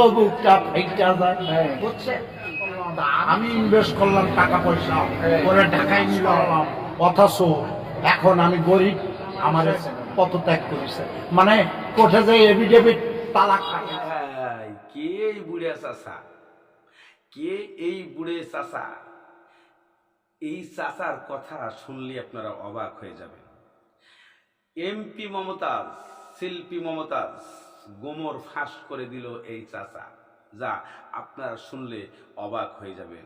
ও বুকটা ফাইটা যায়। বুঝছেন আমি ইনভেস্ট করলাম টাকা পয়সা করে ঢাকায় নিলাম অথচ এখন আমি গরিব আমার পদত্যাগ করেছে। মানে কোঠে এভিডেভিট তালাক কে এই বুড়ে চাষা কে এই বুড়ে চাষা এই চাষার কথা শুনলে আপনারা অবাক হয়ে যাবেন। এমপি মমতাজ শিল্পী মমতাজ। গোমর ফাঁস করে দিল এই চাচা। যা, আপনারা শুনলে অবাক হয়ে যাবেন।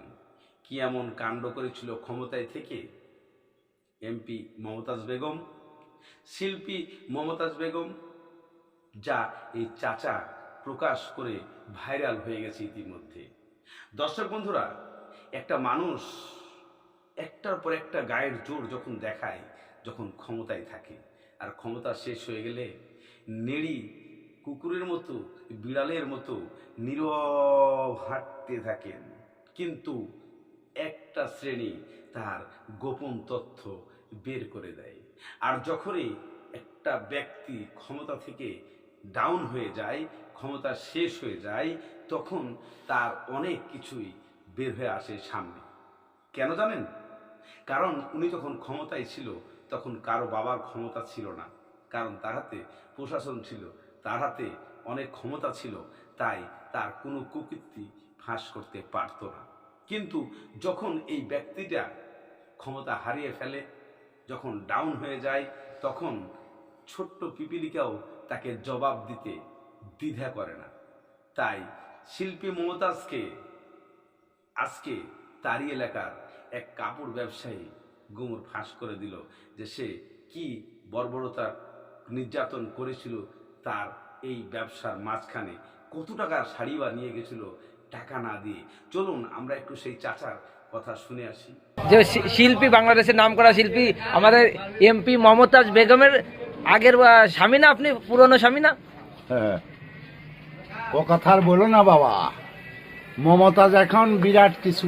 কি এমন কাণ্ড করেছিল ক্ষমতায় থেকে? এমপি মমতাজ বেগম? শিল্পী মমতাজ বেগম? যা, এই চাচা প্রকাশ করে ভাইরাল হয়ে গেছে ইতিমধ্যে। দর্শক বন্ধুরা, একটা মানুষ একটার পর একটা গায়ের জোর যখন দেখায়, যখন ক্ষমতায় থাকে। আর ক্ষমতা শেষ হয়ে গেলে, নেড়ি কুকুরের মতো, বিড়ালের মতো নীরব হাঁটতে থাকেন। কিন্তু একটা শ্রেণি তার গোপন তথ্য বের করে দেয়। আর যখনই একটা ব্যক্তি ক্ষমতা থেকে ডাউন হয়ে যায়, ক্ষমতা শেষ হয়ে যায়, তখন তার অনেক কিছুই বের হয়ে আসে সামনে। কেন জানেন? কারণ উনি যখন ক্ষমতায় ছিল, তখন কারও বাবার ক্ষমতা ছিল না। কারণ তার হাতে প্রশাসন ছিল। তার হাতে অনেক ক্ষমতা ছিল, তাই তার কোনো কুকীর্তি ফাঁস করতে পারতো না। কিন্তু যখন এই ব্যক্তিটা ক্ষমতা হারিয়ে ফেলে, যখন ডাউন হয়ে যায়, তখন ছোট্ট পিপিলিকাও তাকে জবাব দিতে দ্বিধা করে না। তাই শিল্পী মমতাজকে আজকে তারই এলাকার এক কাপড় ব্যবসায়ী গুমর ফাঁস করে দিল যে সে কি বর্বরতা নির্যাতন করেছিল তার এই ব্যবসার মাঝখানে কত টাকার শাড়ি বা নিয়ে গেছিল টাকা না দিয়ে। চলুন আমরা একটু সেই চাচার কথা শুনে আসি। যে শিল্পী বাংলাদেশের নামকরা শিল্পী আমাদের এমপি মমতাজ বেগমের আগের স্বামী না আপনি? পুরনো স্বামী না? হ্যাঁ। ও কথা আর বলো না বাবা। মমতাজ এখন বিরাট কিছু।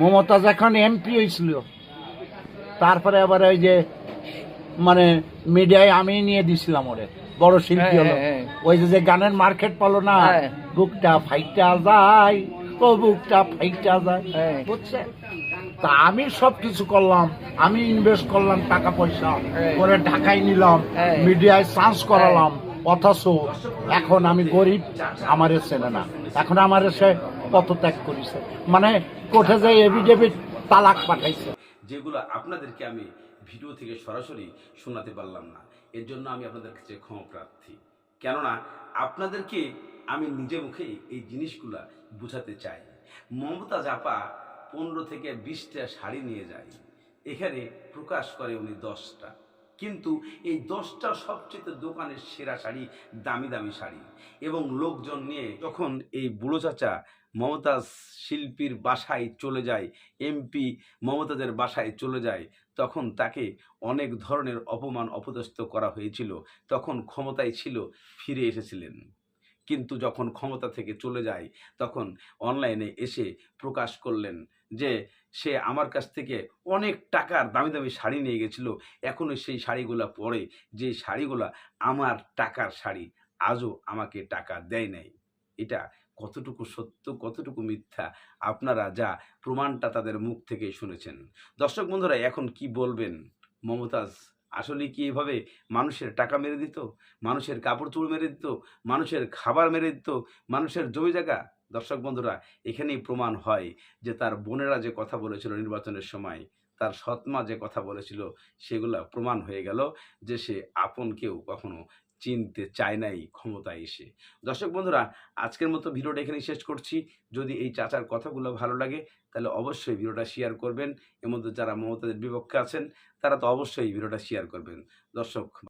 মমতাজ এখন এমপি হয়েছিল। তারপরে আবার ওই যে মানে মিডিয়ায় আমি নিয়ে দিছিলাম ওরে। বড় শিল্পী হ্যাঁ, হলো হ্যাঁ, হ্যাঁ। ওই যে যে গানের মার্কেট পালো না। বুকটা ফাইটা যায় ও বুকটা ফাইটা যায়। বুঝছেন তা আমি সব কিছু করলাম আমি ইনভেস্ট করলাম টাকা পয়সা। করে ঢাকায় নিলাম। মিডিয়ায় চান্স করালাম অথচ এখন আমি গরিব আমারে চেনে না এখন আমার সে পদত্যাগ করেছে মানে কোঠে যাই এভিডেভিট তালাক পাঠাইছে যেগুলো আপনাদেরকে আমি ভিডিও থেকে সরাসরি শোনাতে পারলাম না। এর জন্য আমি আপনাদের কাছে ক্ষমা প্রার্থী। কেননা, আপনাদেরকে আমি নিজে মুখে এই জিনিসগুলা বুঝাতে চাই। মমতা জাপা পনেরো থেকে বিশটা শাড়ি নিয়ে যায়। এখানে প্রকাশ করে উনি দশটা। কিন্তু এই দশটা সবচেয়ে দোকানের সেরা শাড়ি, দামি দামি শাড়ি। এবং লোকজন নিয়ে যখন এই বুড়ো চাচা মমতাজ শিল্পীর বাসায় চলে যায়, এমপি মমতাজের বাসায় চলে যায়, তখন তাকে অনেক ধরনের অপমান অপদস্থ করা হয়েছিল। তখন ক্ষমতায় ছিল, ফিরে এসেছিলেন। কিন্তু যখন ক্ষমতা থেকে চলে যায়, তখন অনলাইনে এসে প্রকাশ করলেন যে, সে আমার কাছ থেকে অনেক টাকার দামি দামি শাড়ি নিয়ে গেছিল। এখনও সেই শাড়িগুলো পরে। যে শাড়িগুলা আমার টাকার শাড়ি, আজও আমাকে টাকা দেয় নাই। এটা কতটুকু সত্য, কতটুকু মিথ্যা? আপনারা যা প্রমাণটা তাদের মুখ থেকে শুনেছেন। দর্শক বন্ধুরা, এখন কি বলবেন? মমতাজ আসলে কি এভাবে? মানুষের টাকা মেরে দিত? মানুষের কাপড় চোপড় মেরে দিত? মানুষের খাবার মেরে দিত? মানুষের জমি জায়গা? দর্শক বন্ধুরা, এখানেই প্রমাণ হয় যে তার বোনেরা যে কথা বলেছিল নির্বাচনের সময় তার সৎমা যে কথা বলেছিল, সেগুলো প্রমাণ হয়ে গেল যে সে আপন কেউ কখনো চিনতে চায় নাই ক্ষমতায় এসে। দর্শক বন্ধুরা, আজকের মতো ভিডিওটা এখানেই শেষ করছি। যদি এই চাচার কথাগুলো ভালো লাগে, তাহলে অবশ্যই ভিডিওটা শেয়ার করবেন। এর মধ্যে যারা মমতাদের বিপক্ষে আছেন, তারা তো অবশ্যই ভিডিওটা শেয়ার করবেন। দর্শক